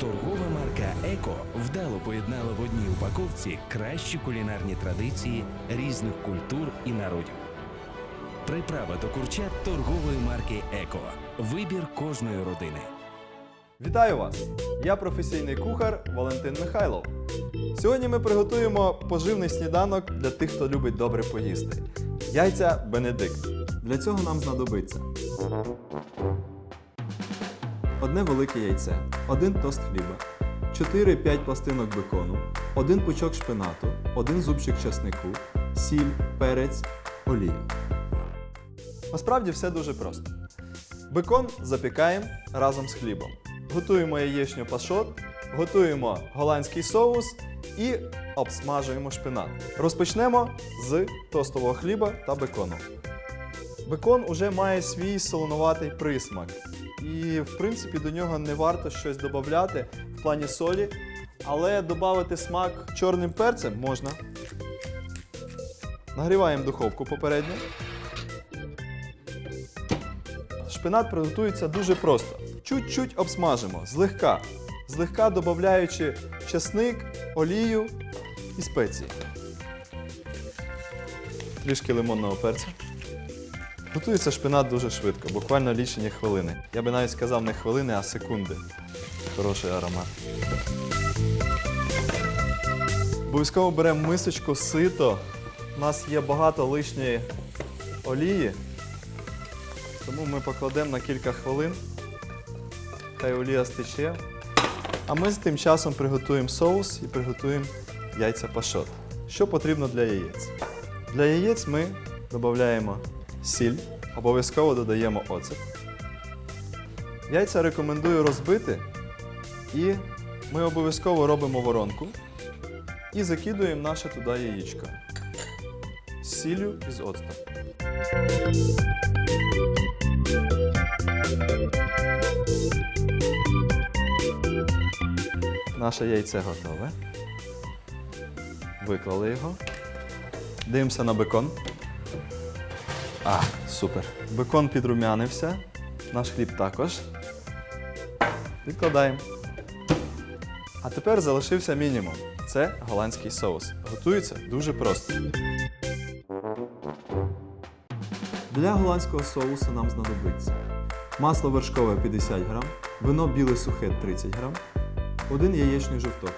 Торгова марка Еко вдало поєднала в одній упаковці кращі кулінарні традиції різних культур і народів. Приправа до курчат торгової марки Еко. Вибір кожної родини. Вітаю вас! Я професійний кухар Валентин Михайлов. Сьогодні ми приготуємо поживний сніданок для тих, хто любить добре поїсти. Яйця Бенедикт. Для цього нам знадобиться одне велике яйце, один тост хліба, 4-5 пластинок бекону, один пучок шпинату, один зубчик часнику, сіль, перець, олія. Насправді все дуже просто. Бекон запікаємо разом з хлібом. Готуємо яєчню пашот, готуємо голландський соус і обсмажуємо шпинат. Розпочнемо з тостового хліба та бекону. Бекон уже має свій солонуватий присмак. І, в принципі, до нього не варто щось додати в плані солі, але додати смак чорним перцем можна. Нагріваємо духовку попередньо. Шпинат приготується дуже просто. Чуть-чуть обсмажимо, злегка. Злегка додаючи часник, олію і спеції. Трішки лимонного перця. Готується шпинат дуже швидко, буквально лічені хвилини. Я би навіть сказав не хвилини, а секунди. Хороший аромат. Обов'язково беремо мисочку, сито. У нас є багато лишньої олії. Тому ми покладемо на кілька хвилин. Хай олія стече. А ми з тим часом приготуємо соус і приготуємо яйця пашот. Що потрібно для яєць? Для яєць ми додаємо сіль, обов'язково додаємо оцет. Яйця рекомендую розбити. І ми обов'язково робимо воронку і закидуємо наше туди яєчко з сіллю і з оцтом. Наше яйце готове. Виклали його. Дивимося на бекон. А, супер. Бекон підрумянився. Наш хліб також. Відкладаємо. А тепер залишився мінімум. Це голландський соус. Готується дуже просто. Для голландського соусу нам знадобиться масло вершкове 50 грам, вино біле сухе 30 грам, один яєчний жовток.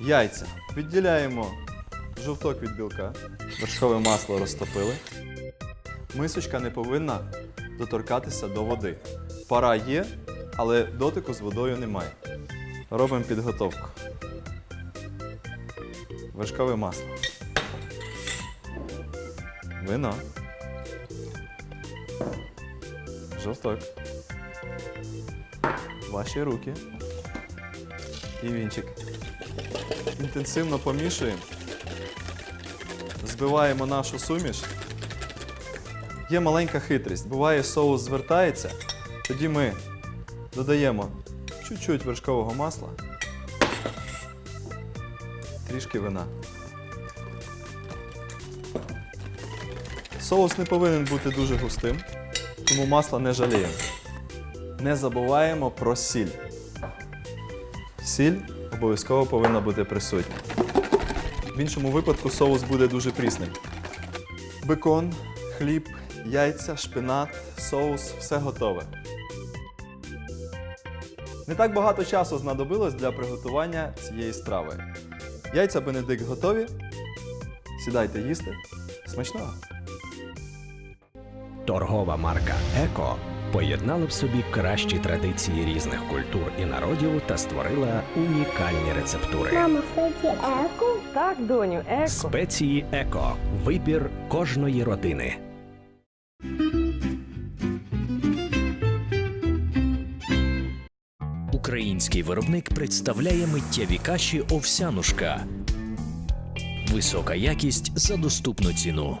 Яйця. Відділяємо жовток від білка. Вершкове масло розтопили. Мисочка не повинна доторкатися до води. Пара є, але дотику з водою немає. Робимо підготовку. Вершкове масло. Вино. Жовток. Ваші руки. І вінчик. Інтенсивно помішуємо. Збиваємо нашу суміш. Є маленька хитрість. Буває, соус звертається, тоді ми додаємо чуть-чуть вершкового масла, трішки вина. Соус не повинен бути дуже густим, тому масла не жаліємо. Не забуваємо про сіль. Сіль обов'язково повинна бути присутня. В іншому випадку соус буде дуже прісним. Бекон, хліб, яйця, шпинат, соус все готове. Не так багато часу знадобилось для приготування цієї страви. Яйця Бенедикт готові. Сідайте їсти. Смачного! Торгова марка Еко поєднала в собі кращі традиції різних культур і народів та створила унікальні рецептури. Мама, кстати, еко. Так, доню, еко. Спеції Еко вибір кожної родини. Український виробник представляє миттєві каші овсянушка. Висока якість за доступну ціну.